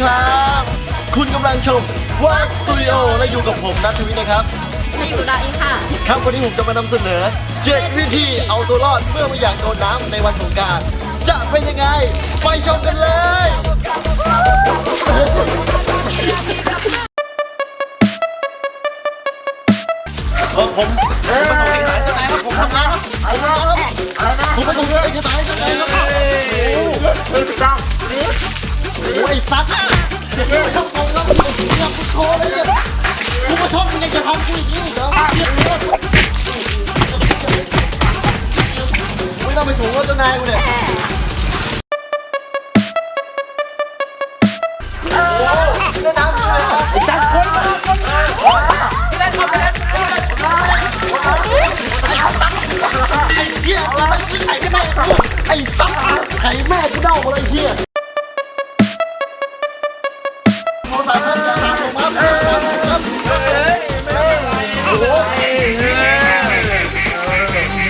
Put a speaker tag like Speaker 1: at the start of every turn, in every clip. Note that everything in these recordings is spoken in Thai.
Speaker 1: ำลังชมวัสตูดิโอและอยู่กับผมนัทวิทย์นะครับ
Speaker 2: ในอยู่ดาอีค่ะ
Speaker 1: ครับวันนี้ผมจะมานำเสนอ 7 วิธีเอาตัวรอดเมื่อไม่อยากโดนน้ำในวันสงกราร จะเป็นยังไง ไปชมกันเลย เออผมผมมาส่งเอกสารเจ้านายครับผมทำงานครับผมทำงานครับผมมาส่งเอกสารเจ้านายครับโอ้ยสั ตว์ไม่ต้องส่งแล้วเนี่ยกูโทรเลยเนี่ยกูมาชอบมึงยังจะทำกูอย่างนี้อีกเหรอไม่ต้องไปสูงว่าเจ้านายกูเนี่ยไอ้เหี้ยไอ้ไอ้ไม่ไอ้สั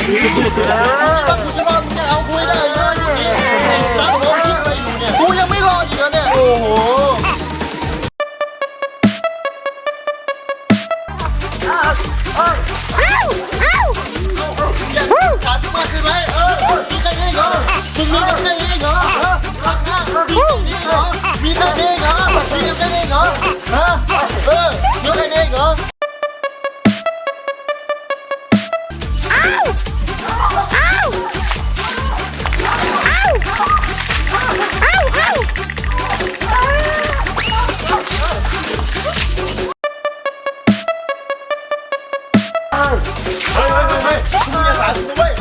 Speaker 1: ตั้งกูจะว่ามึงจะเอากูให้ได้เยอะอยู่นี่ไอ้สัตว์ผมคิดอะไรอยู่เนี่ยกูยังไม่รอดอยู่เนี่ยโอ้โหอย่าขาดมากขึ้นไหมเออมีแค่นี้เหรอมึงมีแค่นี้เหรอเออรักมากมีแค่นี้เหรอมีแค่นี้เหรอมีแค่นี้เหรอฮะเออมีแค่นี้เหรอ เฮ้ยเฮ้ยเฮ้ยเฮ้ยมึงอย่าสาดนะเว้ย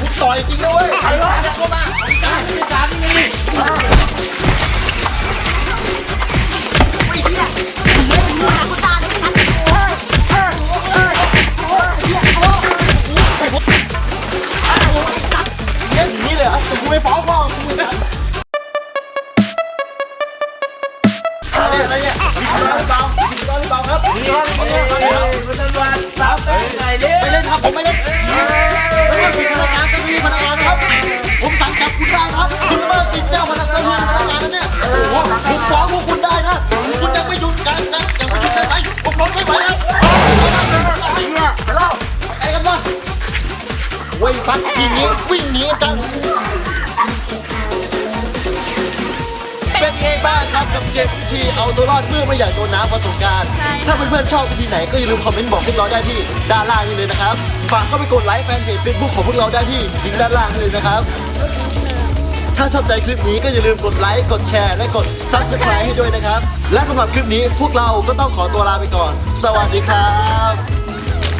Speaker 1: มึงต่อยจริงนะเว้ยใครวะเนี่ยเข้ามาจ้าไม่สาดที่นี่เงี้ยอย่างนี้เลยเหรอแต่กูไม่ฟ้องพ่อมึงนะอะไรเนี่ยอะไรเนี่ยมีคนมาหรือเปล่ามีคนมาหรือเปล่าครับมีครับมีครับมีครับ เว้ยสัตว์ทีนี้วิ่งหนีจังเป็นไงบ้างครับกับเจ็ดวิธีเอาตัวรอดเมื่อไม่อยากโดนน้ำวันสงกราร
Speaker 2: ใช่ค่ะ
Speaker 1: ถ้าเพื่อนๆชอบวิธีไหนก็อย่าลืมคอมเมนต์บอกพวกเราได้ที่ด้านล่างนี้เลยนะครับ ฝากเข้าไปกดไลค์แฟนเพจเฟซบุ๊กของพวกเราได้ที่ลิงก์ด้านล่างนี้เลยนะครับ ถ้าชอบใจคลิปนี้ก็อย่าลืมกดไลค์กดแชร์และกด subscribe ให้ด้วยนะครับ และสำหรับคลิปนี้พวกเราก็ต้องขอตัวลาไปก่อน สวัสดีครับ